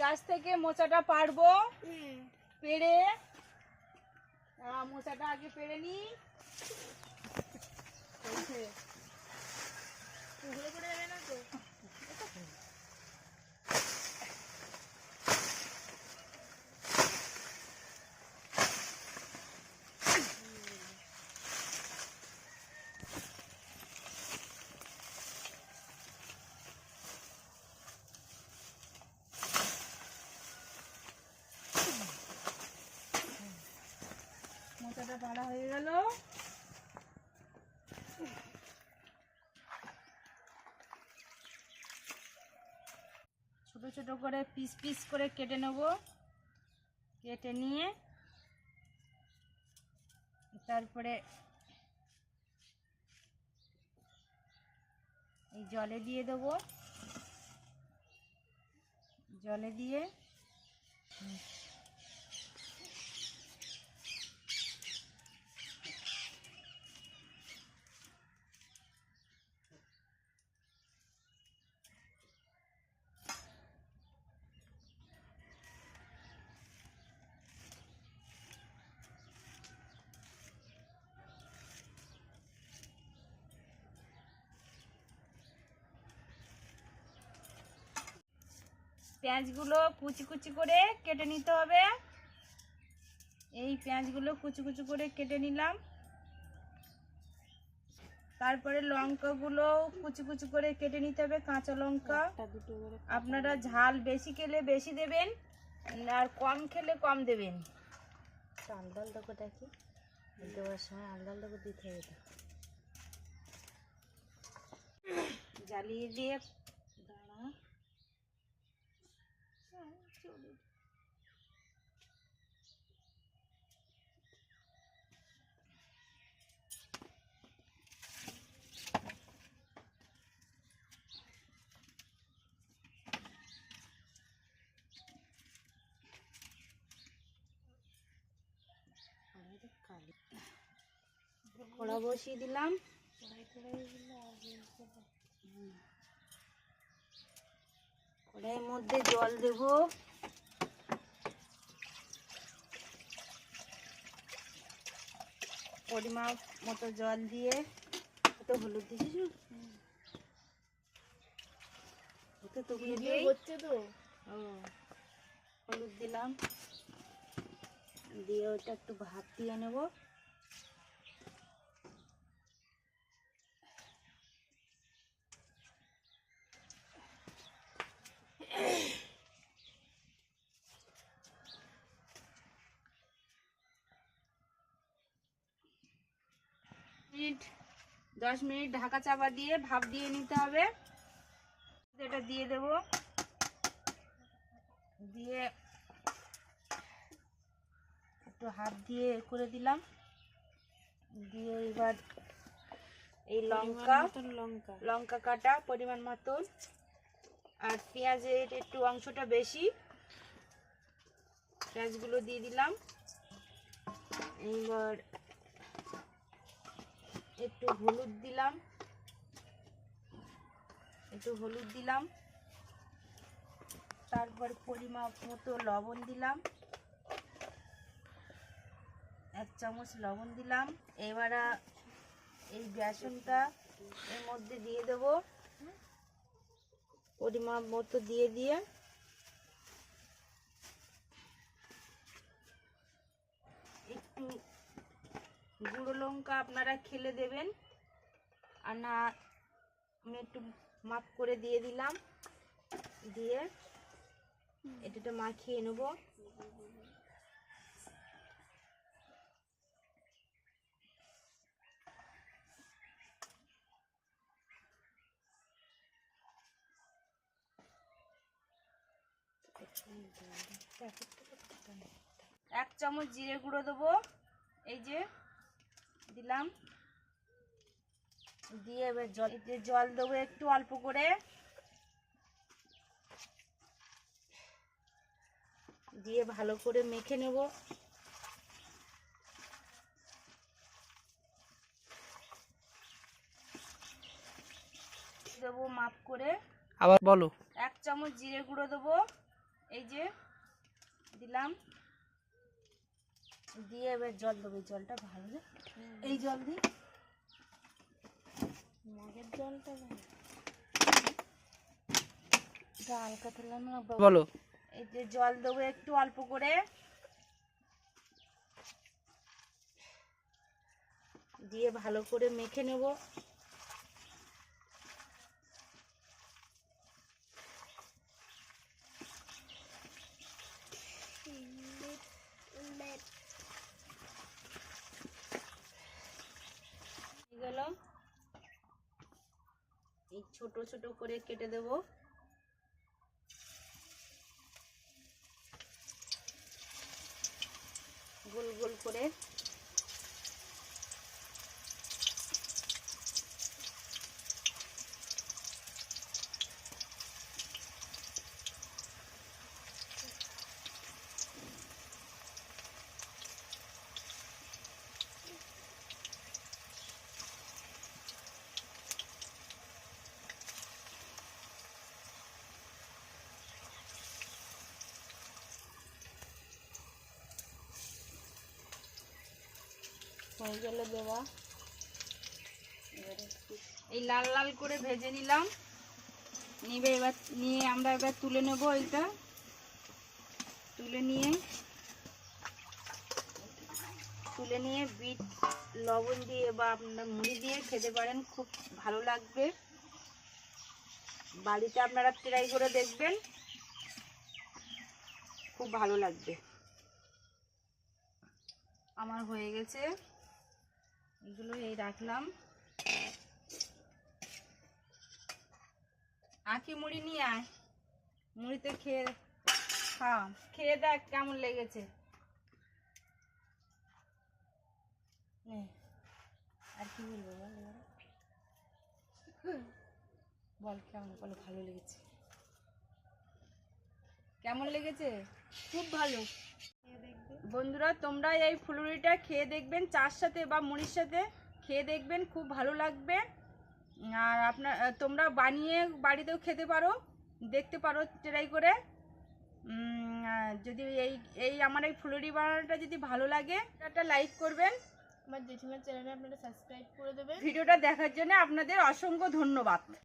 গাছ থেকে মোচাটা পারব। পেরে মোচাটা আগে পেরে নি ঘুরে যাবে না তো মোচাটা পাড়া হয়ে গেল। ছোট ছোট করে পিস পিস করে কেটে নেব। কেটে নিয়ে তারপরে এই জলে দিয়ে দেবো। জলে দিয়ে পেঁয়াজগুলো কুচি কুচি করে কেটে নিতে হবে। এই পেঁয়াজগুলো কুচি কুচি করে কেটে নিলাম। তারপরে লঙ্কাগুলো কুচি কুচি করে কেটে নিতে হবে কাঁচা লঙ্কা। আপনারা ঝাল বেশি খেলে বেশি দেবেন আর কম খেলে কম দেবেন। আলদা আলদা করে দেওয়ার সময় আলদা আলদা করে দিতে হবে জ্বালিয়ে দিয়ে কড়া বসিয়ে দিলাম। কড়াইয়ের মধ্যে জল দেব। পরিমাপ মতো জল দিয়ে তো হলুদ দিয়েছিস তো হচ্ছে তো। ও হলুদ দিলাম। দিয়ে ওটা একটু ভাপ দিয়ে নেব। মিনিট দশ মিনিট ঢাকা চাপা দিয়ে ভাপ দিয়ে নিতে হবে। এটা দিয়ে দেব। দিয়ে একটু হাত দিয়ে করে দিলাম। দিয়ে এবার এই লঙ্কা লঙ্কা। লঙ্কা কাটা পরিমাণ মতন। আর পেঁয়াজের একটু অংশটা বেশি। পেঁয়াজগুলো দিয়ে দিলাম। এইবার একটু হলুদ দিলাম। একটু হলুদ দিলাম। তারপর পরিমাপ মতো লবণ দিলাম। এক চামচ লবণ দিলাম। এবার এই বেসনটা এর মধ্যে দিয়ে দেব। পরিমাপ মতো দিয়ে দিয়ে। একটু গুঁড়ো লঙ্কা আপনারা খেলে দেবেন। আর না, আমি একটু মাপ করে দিয়ে দিলাম। দিয়ে এটা মাখিয়ে নেব। এক চামচ জিরে গুঁড়ো দেবো। এই যে দিলাম। দিয়ে এবার জল জল দেবো একটু অল্প করে। দিয়ে ভালো করে মেখে নেব। দেবো মাপ করে। আবার বলো। এক চামচ জিরে গুঁড়ো দেবো। এই যে দিলাম। দিয়ে এবার জল দেবো এই জলটা ভালো না? এই জল দিই। মগের জলটা ভালো হালকা বলো। এই যে জল দেবো একটু অল্প করে। দিয়ে ভালো করে মেখে নেব গেল এই ছোট ছোট করে কেটে দেব। গোল গোল করে গেলে দেওয়া। এই লাল লাল করে ভেজে নিলাম। নিবে এবার, নিয়ে আমরা এবার তুলে নেব এইটা। তুলে নিয়ে তুলে নিয়ে বিট, লবণ দিয়ে বা আপনার মুড়ি দিয়ে খেতে পারেন, খুব ভালো লাগবে। বাড়িতে আপনারা ট্রাই করে দেখবেন, খুব ভালো লাগবে। আমার হয়ে গেছে। এগুলো এই রাখলাম। আঁকি মুড়ি নিয়ে আয়। মুড়িতে খেয়ে খাও। খেয়ে দেখ কেমন লেগেছে। আর কি বলব বল বল কেমন বলো, ভালো লেগেছে। কেমন লেগেছে? খুব ভালো। বন্ধুরা তোমরা এই ফুলুরিটা খেয়ে দেখবেন চার সাথে বা মুড়ির সাথে খেয়ে দেখবেন খুব ভালো লাগবে। আর আপনার তোমরা বানিয়ে বাড়িতেও খেতে পারো দেখতে পারো ট্রাই করে। আর যদি এই এই আমার এই ফুলুরি বানানোটা যদি ভালো লাগে একটা লাইক করবেন। আমার জেঠিমার চ্যানেলে আপনারা সাবস্ক্রাইব করে দেবেন। ভিডিওটা দেখার জন্য আপনাদের অসংখ্য ধন্যবাদ।